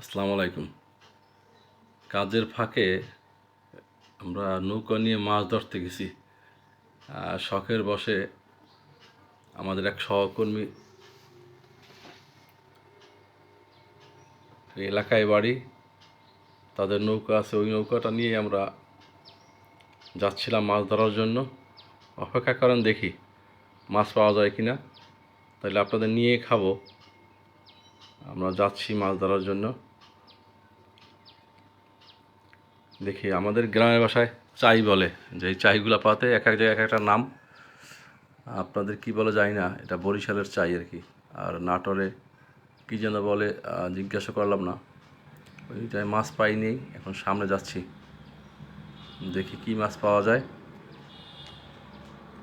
আসসালামু আলাইকুম। কাজের ফাঁকে আমরা নৌকা নিয়ে মাছ ধরতে গেছি। শখের বসে আমাদের এক সহকর্মী এলাকায় বাড়ি। তাদের নৌকা আছে, ওই নৌকাটা নিয়ে আমরা যাচ্ছিলাম মাছ ধরার জন্য। অপেক্ষা করেন দেখি মাছ পাওয়া যায় কিনা। তাহলে আপনাদের নিয়ে খাব। আমরা যাচ্ছি মাছ ধরার জন্য। দেখি, আমাদের গ্রামের ভাষায় চাই বলে, যে এই চাইগুলো পাতে এক এক জায়গায় এক একটা নাম। আপনাদের কি বলে জানি না, এটা বরিশালের চাই আর কি। আর নাটোরে কী যেন বলে জিজ্ঞাসা করলাম না। ওইটায় মাছ পাইনি, এখন সামনে যাচ্ছি। দেখি কি মাছ পাওয়া যায়।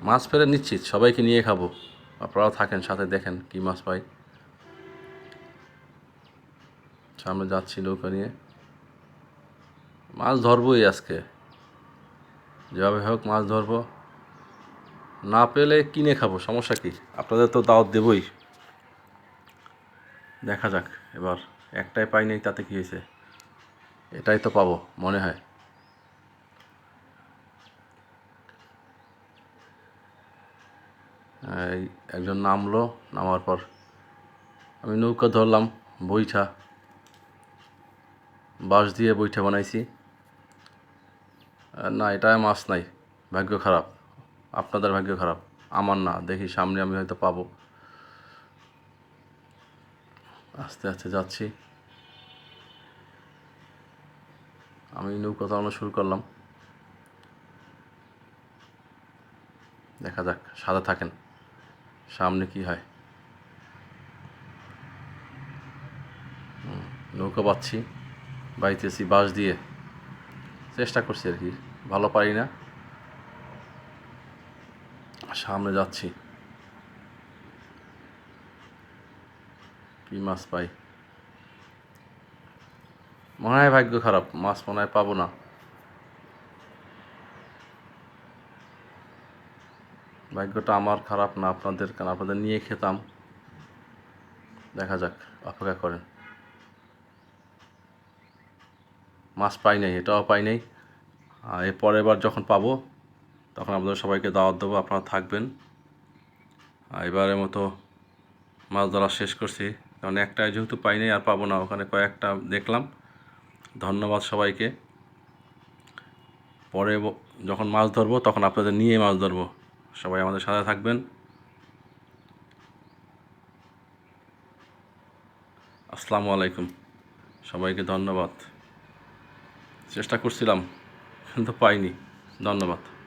মাছ ফেলে নিশ্চিত সবাইকে নিয়ে খাব। আপনারাও থাকেন, সাথে দেখেন কি মাছ পাই। সামনে যাচ্ছি নৌকা নিয়ে। মাছ ধরবোই আজকে। যেভাবে হোক মাছ ধরবো। না পেলে কিনে খাব, সমস্যা কি? আপনাদের তো দাওয়াত দেবই। দেখা যাক, এবার একটাই পাই নাই, তাতে কী হয়েছে? এটাই তো পাবো, মনে হয়। একজন নামলো, নামার পর আমি নৌকা ধরলাম, বইঠা। বাঁশ দিয়ে বৈঠা বানাইছি। না, এটা মাছ নাই, ভাগ্য খারাপ। আপনাদের ভাগ্য খারাপ, আমার না, দেখি সামনে আমি হয়তো পাবো। আস্তে আস্তে যাচ্ছি। আমি নৌকা চালানো শুরু করলাম। দেখা যাক সাদা থাকেন, সামনে কি হয়। নৌকা পাচ্ছি। বাইতেছি, বাঁশ দিয়ে। চেষ্টা করছি আর কি, ভালো পারি না। সামনে যাচ্ছি। কি মাছ পাই? মনে হয় ভাগ্য খারাপ, মাছ মনে হয় পাবো না। ভাগ্যটা আমার খারাপ না, আপনাদের কারণ আপনাদের নিয়ে খেতাম। দেখা যাক, অপেক্ষা করেন। মাছ পাই নাই, এটাও পাই নাই। এর পরের বার যখন পাবো, তখন আপনাদের সবাইকে দাওয়াত দেবো, আপনারা থাকবেন। এবারের মতো মাছ ধরা শেষ করছি। কারণ একটাই যেহেতু পাই নাই, আর পাবো না, ওখানে কয়েকটা দেখলাম। ধন্যবাদ সবাইকে। পরে যখন মাছ ধরবো, তখন আপনাদের নিয়ে মাছ ধরবো। সবাই আমাদের সাথে থাকবেন। আসসালামু আলাইকুম। সবাইকে ধন্যবাদ। চেষ্টা করছিলাম কিন্তু পাইনি। ধন্যবাদ।